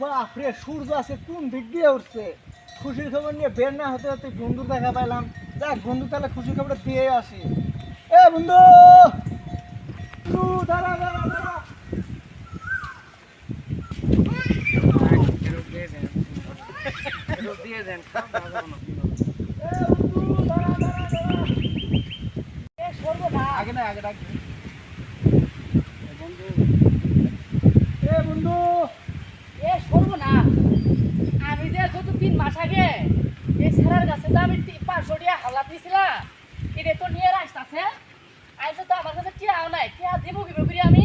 বাপরে সূর্য আছে, কোন দিক দিয়ে উঠছে? খুশির খবর নিয়ে বের না হতে হতে বন্ধু দেখা পাইলাম। যাক বন্ধু, তাহলে খুশির খবরটা দিয়ে আসি। এ বন্ধু! আগে আগে এ বন্ধু! শুনব না। আমি যে গত তিন মাস আগে এই স্যারের কাছে যে আমি পাঁচশো টাকা হাওলা দিয়েছিলাম এটা তো নিয়ে আসতেছে। আইসো তো আমার কাছে টিয়াও নাই। টিয়া দিব কি করি আমি?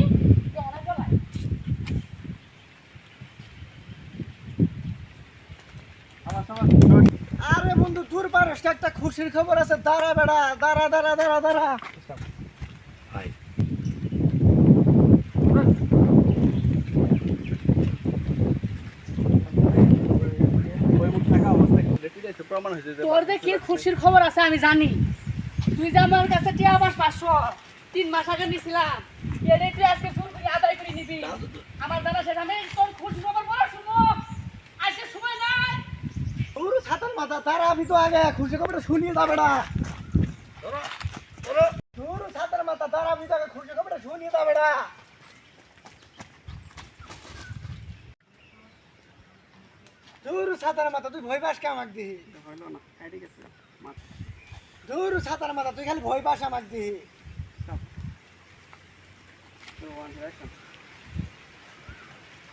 আরে বন্ধু দূর পারস একটা খুশির খবর আছে। দাঁড়া বেড়া দাঁড়া দাঁড়া দাঁড়া দাঁড়া। তোর যে কি খুশির খবর আছে আমি জানি। তুই যে আমার কাছে টিয়া মাস পাঁচশো তিন মাস আগে নিছিলাম। এটাই তুই আজকে ফোন করে আদায় করে নিবি। আমার জানা সেটা আমি তোর খুশির খবর বলো শুনো। আজকে সময় নাই। দূর ছাতার মাথা দাঁড়া আমি তো আগে খুশির খবরটা শুনিয়ে যা বেড়া দূর ছাতার মাথা দাঁড়া আমি তো আগে খুশির খবরটা শুনিয়ে যা বেড়া দূর ছাতার মাথা তুই ভয় পাস কে আমাকে দিহি? দূর ছাতার মাথা তুই খালি ভয় পাস আমাকে দিহি।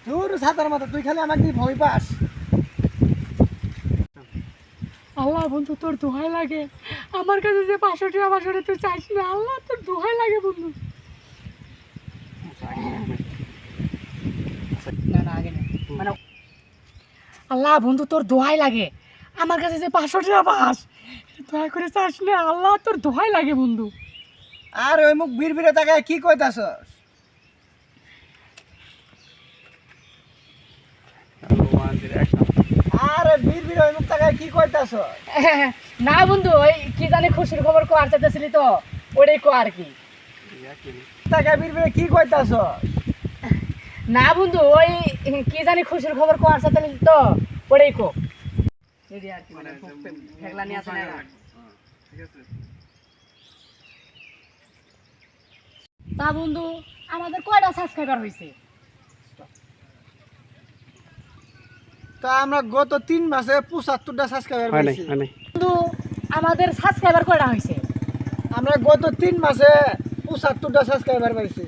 দূর ছাতার মাথা তুই খালি আমাকে দিয়ে ভয় পাস। আল্লাহ বন্ধু তোর দোহাই লাগে। আমার কাছে যে পাঁচশো টাকা পাঁচশো তুই চাইস না আল্লাহ তোর দোহাই লাগে বন্ধু না না আগে না মানে আল্লাহ বন্ধু তোর দোহাই লাগে। আমার কাছে যে পাঁচশো টাকা পাস দয়া করে চাস না। আল্লাহ তোর দোহাই লাগে বন্ধু। আর ওই মুখ বীর বীরে তাকায় কি কইতাছস? আরে বীর বীর ওই মুখ তাকায় কি কইতাছস? না বন্ধু ওই কি জানি খুশির খবর কো আর চাইতেছিলি তো ওটাই কো আর কি। তাকায় বীরে কি কইতাছস? না বন্ধু ওই কি জানি খুশির খবর কো আর চাইতেছিলি তো ওটাই কো এডি আর কি মানে তা বন্ধু আমাদের কয়টা সাবস্ক্রাইবার হয়েছে তা আমরা গত তিন মাসে পঁচাত্তরটা সাবস্ক্রাইবার পেয়েছি। বন্ধু আমাদের সাবস্ক্রাইবার কয়টা হয়েছে আমরা গত তিন মাসে পঁচাত্তরটা সাবস্ক্রাইবার পাইছি